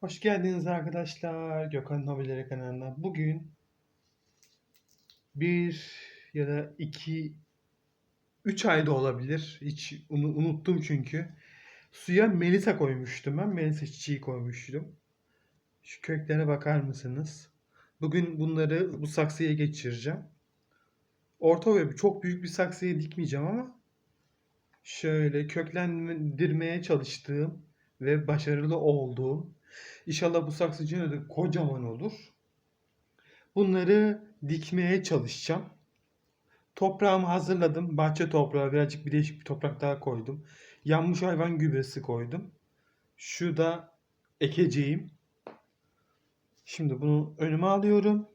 Hoş geldiniz arkadaşlar Gökhan Hobileri kanalına. Bugün bir ya da iki, üç ayda olabilir. Hiç unu- unuttum çünkü. Suya melisa koymuştum ben. Melisa çiçeği koymuştum. Şu köklere bakar mısınız? Bugün bunları bu saksıya geçireceğim. Orta ve çok büyük bir saksıya dikmeyeceğim ama şöyle köklendirmeye çalıştığım ve başarılı olduğum İnşallah bu saksıcının da kocaman olur. Bunları dikmeye çalışacağım. Toprağımı hazırladım. Bahçe toprağı birazcık bir değişik bir toprak daha koydum. Yanmış hayvan gübresi koydum. Şu da ekeceğim. Şimdi bunu önüme alıyorum.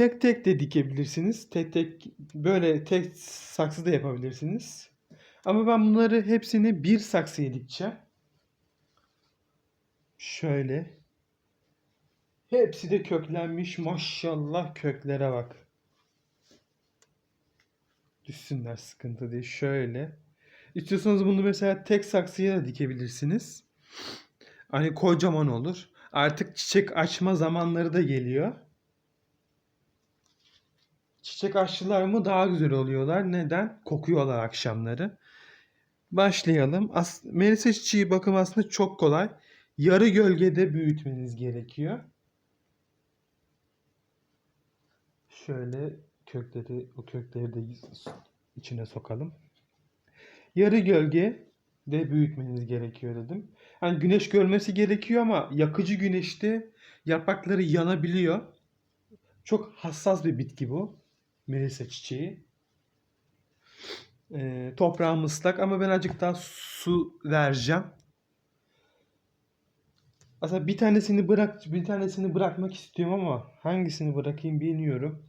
Tek tek de dikebilirsiniz. Tek tek böyle tek saksı da yapabilirsiniz. Ama ben bunları hepsini bir saksıya dikeceğim. Şöyle. Hepsi de köklenmiş. Maşallah köklere bak. Düşsünler sıkıntı değil. Şöyle. İstiyorsanız bunu mesela tek saksıya da dikebilirsiniz. Hani kocaman olur. Artık çiçek açma zamanları da geliyor. Çiçek açtılar mı daha güzel oluyorlar. Neden? Kokuyorlar akşamları. Başlayalım. As Melisa çiçeği bakım aslında çok kolay. Yarı gölgede büyütmeniz gerekiyor. Şöyle kökleri, o kökleri de içine sokalım. Yarı gölge de büyütmeniz gerekiyor dedim. Hani güneş görmesi gerekiyor ama yakıcı güneşte yaprakları yanabiliyor. Çok hassas bir bitki bu. Melisa çiçeği. Ee, toprağım ıslak ama ben azıcık daha su vereceğim. Aslında bir tanesini bırak bir tanesini bırakmak istiyorum ama hangisini bırakayım bilmiyorum.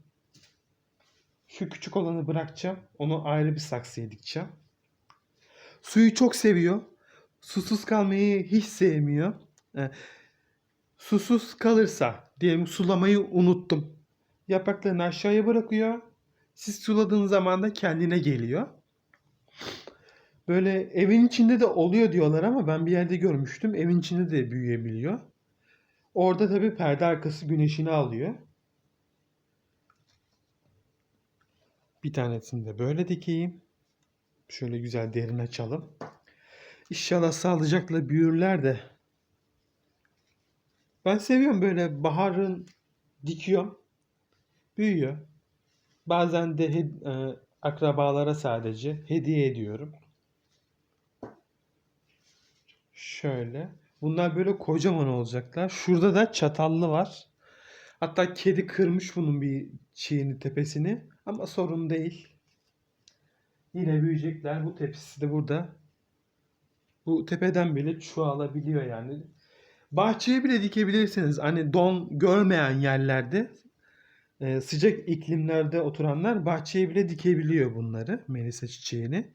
Şu küçük olanı bırakacağım. Onu ayrı bir saksıya dikeceğim. Suyu çok seviyor. Susuz kalmayı hiç sevmiyor. Ee, susuz kalırsa diyelim sulamayı unuttum. Yapraklarını aşağıya bırakıyor. Siz suladığınız zaman da kendine geliyor. Böyle evin içinde de oluyor diyorlar ama ben bir yerde görmüştüm. Evin içinde de büyüyebiliyor. Orada tabii perde arkası güneşini alıyor. Bir tanesini de böyle dikeyim. Şöyle güzel derin açalım. İnşallah sağlıcakla büyürler de. Ben seviyorum böyle baharın dikiyorum. Büyüyor. Bazen de e, akrabalara sadece hediye ediyorum. Şöyle. Bunlar böyle kocaman olacaklar. Şurada da çatallı var. Hatta kedi kırmış bunun bir çiğini tepesini. Ama sorun değil. Yine büyüyecekler. Bu tepsisi de burada. Bu tepeden bile çoğalabiliyor yani. Bahçeye bile dikebilirsiniz. Hani don görmeyen yerlerde e, sıcak iklimlerde oturanlar bahçeye bile dikebiliyor bunları. Melisa çiçeğini.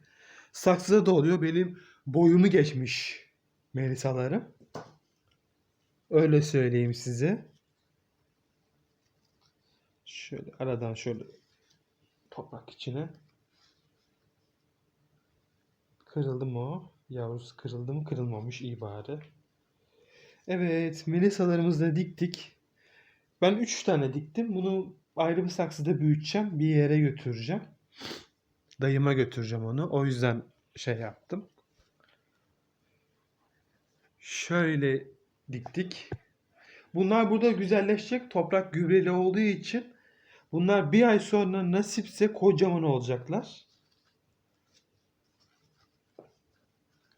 Saksıda da oluyor. Benim boyumu geçmiş melisalarım. Öyle söyleyeyim size. Şöyle aradan şöyle toprak içine. Kırıldı mı o? Yavrusu kırıldı mı? Kırılmamış. iyi bari. Evet, melisalarımızı da diktik. Ben 3 tane diktim. Bunu ayrı bir saksıda büyüteceğim. Bir yere götüreceğim. Dayıma götüreceğim onu. O yüzden şey yaptım. Şöyle diktik. Bunlar burada güzelleşecek. Toprak gübreli olduğu için bunlar bir ay sonra nasipse kocaman olacaklar.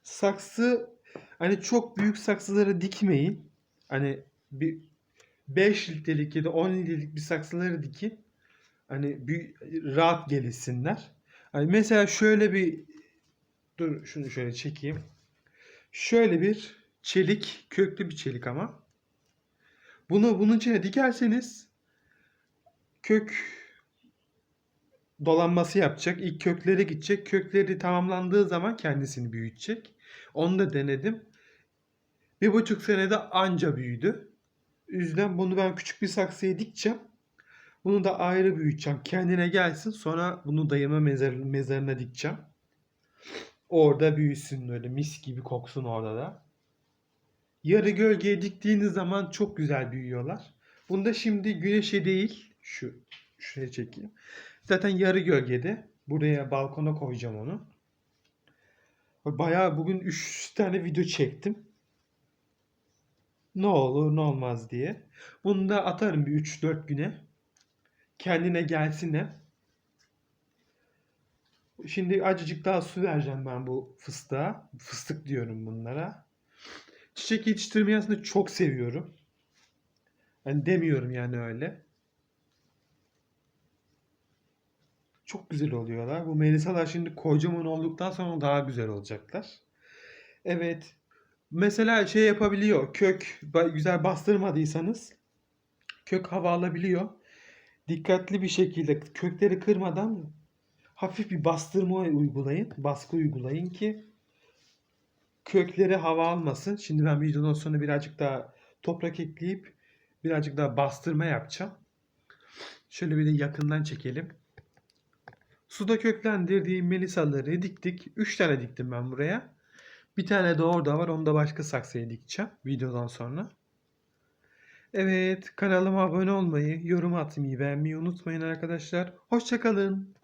Saksı hani çok büyük saksıları dikmeyin. Hani bir 5 litrelik ya da 10 litrelik bir saksıları dikin. Hani bir rahat gelişsinler. Hani mesela şöyle bir dur şunu şöyle çekeyim. Şöyle bir çelik, köklü bir çelik ama. Bunu bunun içine dikerseniz kök dolanması yapacak. İlk köklere gidecek. Kökleri tamamlandığı zaman kendisini büyütecek. Onu da denedim. Bir buçuk senede anca büyüdü. Yüzden bunu ben küçük bir saksıya dikeceğim. Bunu da ayrı büyüteceğim. Kendine gelsin. Sonra bunu dayıma mezar, mezarına dikeceğim. Orada büyüsün böyle mis gibi koksun orada da. Yarı gölgeye diktiğiniz zaman çok güzel büyüyorlar. Bunda şimdi güneşe değil şu şuraya çekeyim. Zaten yarı gölgede. Buraya balkona koyacağım onu. Bayağı bugün 3 tane video çektim. Ne olur ne olmaz diye. Bunu da atarım bir 3-4 güne. Kendine gelsinler. Şimdi acıcık daha su vereceğim ben bu fıstığa. Fıstık diyorum bunlara. Çiçek yetiştirmeyi aslında çok seviyorum. Ben demiyorum yani öyle. Çok güzel oluyorlar. Bu melisalar şimdi kocaman olduktan sonra daha güzel olacaklar. Evet. Mesela şey yapabiliyor. Kök güzel bastırmadıysanız kök hava alabiliyor. Dikkatli bir şekilde kökleri kırmadan hafif bir bastırma uygulayın. Baskı uygulayın ki kökleri hava almasın. Şimdi ben videodan sonra birazcık daha toprak ekleyip birazcık daha bastırma yapacağım. Şöyle bir de yakından çekelim. Suda köklendirdiğim melisaları diktik. 3 tane diktim ben buraya. Bir tane de orada var. Onu da başka saksıya dikeceğim videodan sonra. Evet, kanalıma abone olmayı, yorum atmayı, beğenmeyi unutmayın arkadaşlar. Hoşçakalın.